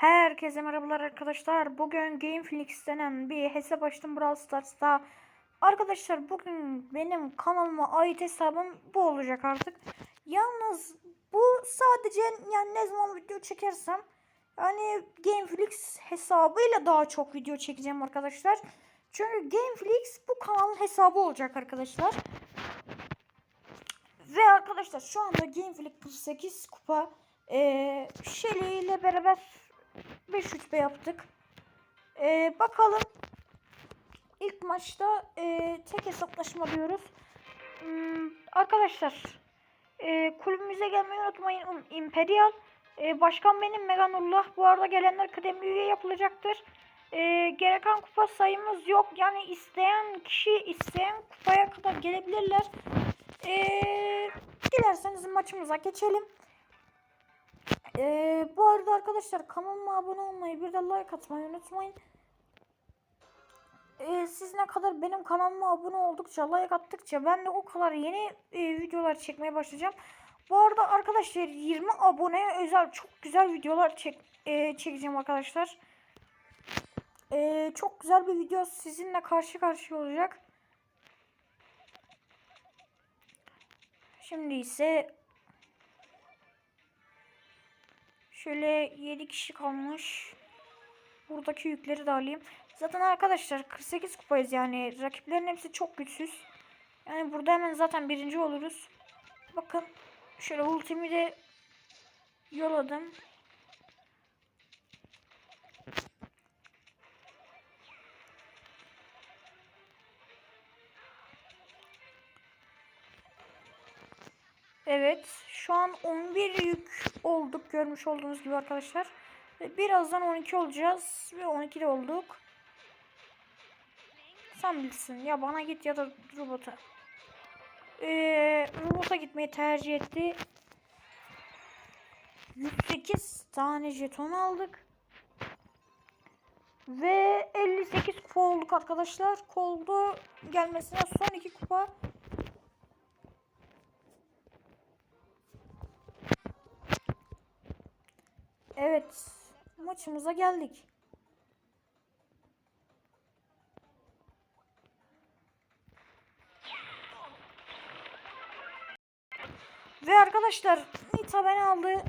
Herkese merhabalar arkadaşlar. Bugün Gameflix denen bir hesap açtım Brawl Stars'ta. Arkadaşlar bugün benim kanalıma ait hesabım bu olacak artık. Yalnız bu sadece yani ne zaman video çekersem yani Gameflix hesabıyla daha çok video çekeceğim arkadaşlar. Çünkü Gameflix bu kanalın hesabı olacak arkadaşlar. Ve arkadaşlar şu anda Gameflix 48 kupa ee, Shelly ile beraber 5 3 yaptık. Ee, bakalım. İlk maçta e, tek hesaplaşma diyoruz. Hmm, arkadaşlar e, kulübümüze gelmeyi unutmayın. Um, Imperial. E, başkan benim Meganullah. Bu arada gelenler kıdemli üye yapılacaktır. E, gereken kupa sayımız yok. Yani isteyen kişi isteyen kupaya kadar gelebilirler. E, dilerseniz maçımıza geçelim. Ee, bu arada arkadaşlar kanalıma abone olmayı bir de like atmayı unutmayın. Ee, siz ne kadar benim kanalıma abone oldukça like attıkça ben de o kadar yeni e, videolar çekmeye başlayacağım. Bu arada arkadaşlar 20 aboneye özel çok güzel videolar çek, e, çekeceğim arkadaşlar. E, çok güzel bir video sizinle karşı karşıya olacak. Şimdi ise Şöyle 7 kişi kalmış. Buradaki yükleri de alayım. Zaten arkadaşlar 48 kupayız yani. Rakiplerin hepsi çok güçsüz. Yani burada hemen zaten birinci oluruz. Bakın. Şöyle ultimi de yolladım. Evet. Şu an 11 yük olduk. Görmüş olduğunuz gibi arkadaşlar. Ve birazdan 12 olacağız. Ve 12'de olduk. Sen bilsin. Ya bana git ya da robota. Ee, robota gitmeyi tercih etti. 108 tane jeton aldık. Ve 58 kupa olduk arkadaşlar. Koldu gelmesine son 2 kupa. Maçımıza geldik. Ve arkadaşlar Nita beni aldı.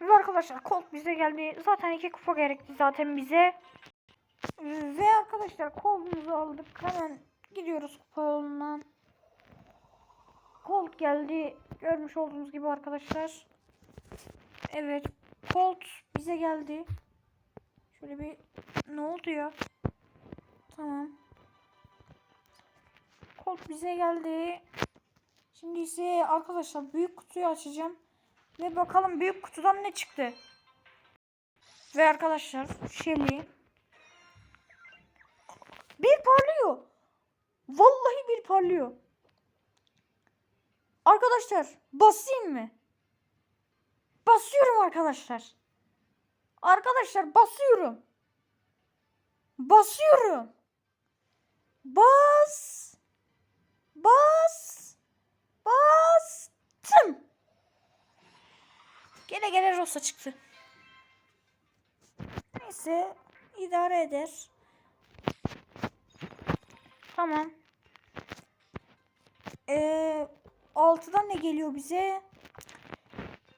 Ve arkadaşlar Colt bize geldi. Zaten iki kupa gerekti zaten bize. Ve arkadaşlar Colt'umuzu aldık. Hemen gidiyoruz kupa yolundan. Colt geldi. Görmüş olduğunuz gibi arkadaşlar. Evet. Colt bize geldi. Şöyle bir ne oldu ya? Tamam. Colt bize geldi. Şimdi ise arkadaşlar büyük kutuyu açacağım. Ve bakalım büyük kutudan ne çıktı. Ve arkadaşlar Shelly. Bir parlıyor. Vallahi bir parlıyor. Arkadaşlar basayım mı? Basıyorum arkadaşlar. Arkadaşlar basıyorum. Basıyorum. Bas. Bas. Bastım. Gene gene Rosa çıktı. Neyse idare eder. Tamam. Eee 6'dan ne geliyor bize?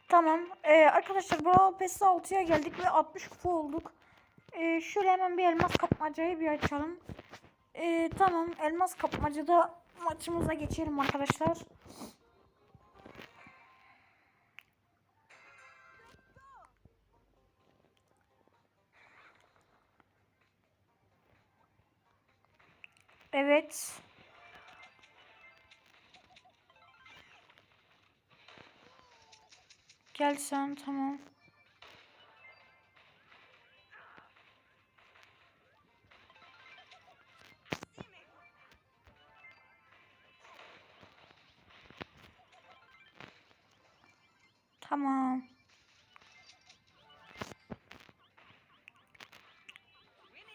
Tamam. Ee, arkadaşlar Brawl Pass'e 6'ya geldik ve 60 kupa olduk. Ee, şöyle hemen bir elmas kapmacayı bir açalım. Ee, tamam. Elmas kapmacada maçımıza geçelim arkadaşlar. Evet. Gel sen tamam. Tamam.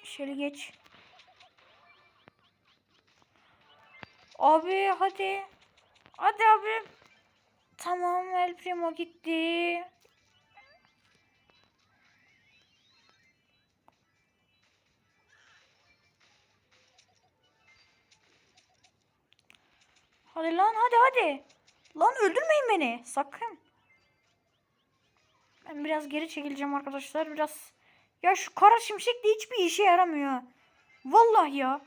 Şöyle geç. Abi hadi. Hadi abi. Tamam El Primo gitti. Hadi lan hadi hadi. Lan öldürmeyin beni. Sakın. Ben biraz geri çekileceğim arkadaşlar. Biraz. Ya şu kara şimşek de hiçbir işe yaramıyor. Vallahi ya.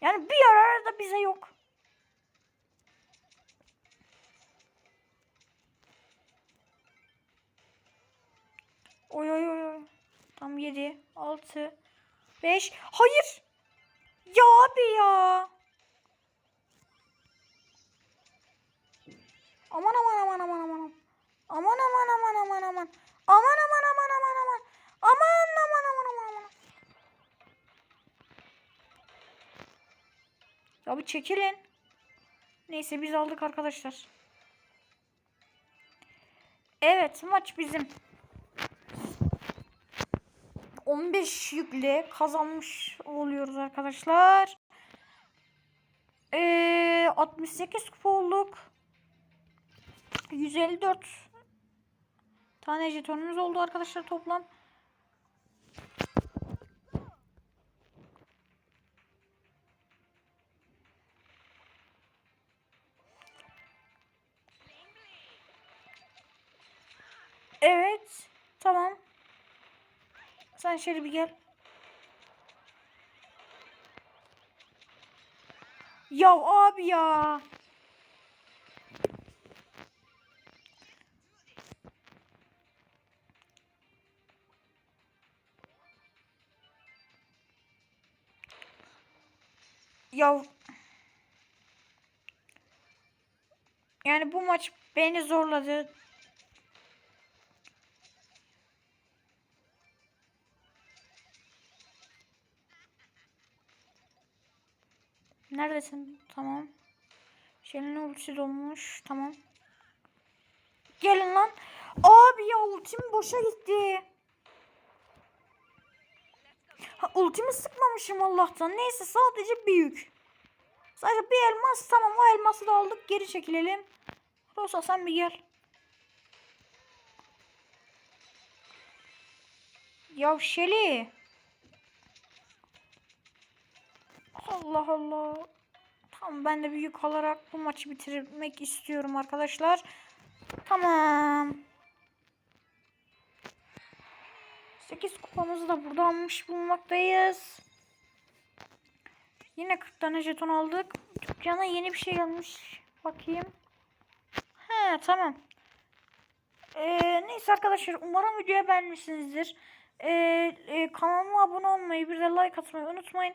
Yani bir yarar da bize yok. Oy oy oy. Tam 7, 6, 5. Hayır. Ya abi ya. Aman aman aman aman aman. Aman aman aman aman aman. Aman aman aman aman aman. Aman aman aman aman aman. Ya bir çekilin. Neyse biz aldık arkadaşlar. Evet maç bizim. 15 yükle kazanmış oluyoruz arkadaşlar. Ee, 68 kupa olduk. 154 tane jetonumuz oldu arkadaşlar toplam. Evet. Sen şöyle bir gel. Ya abi ya. Ya yani bu maç beni zorladı. Neredesin? Tamam. Şelin ultisi dolmuş. Tamam. Gelin lan. Abi ya ultim boşa gitti. Ha, ultimi sıkmamışım Allah'tan. Neyse sadece bir yük. Sadece bir elmas. Tamam o elması da aldık. Geri çekilelim. Rosa sen bir gel. Ya Şeli. Allah Allah. Tamam ben de bir yük alarak bu maçı bitirmek istiyorum arkadaşlar. Tamam. 8 kupamızı da burada almış bulunmaktayız. Yine 40 tane jeton aldık. Dükkana yeni bir şey gelmiş. Bakayım. He tamam. Ee, neyse arkadaşlar umarım videoyu beğenmişsinizdir. Ee, e, kanalıma abone olmayı bir de like atmayı unutmayın.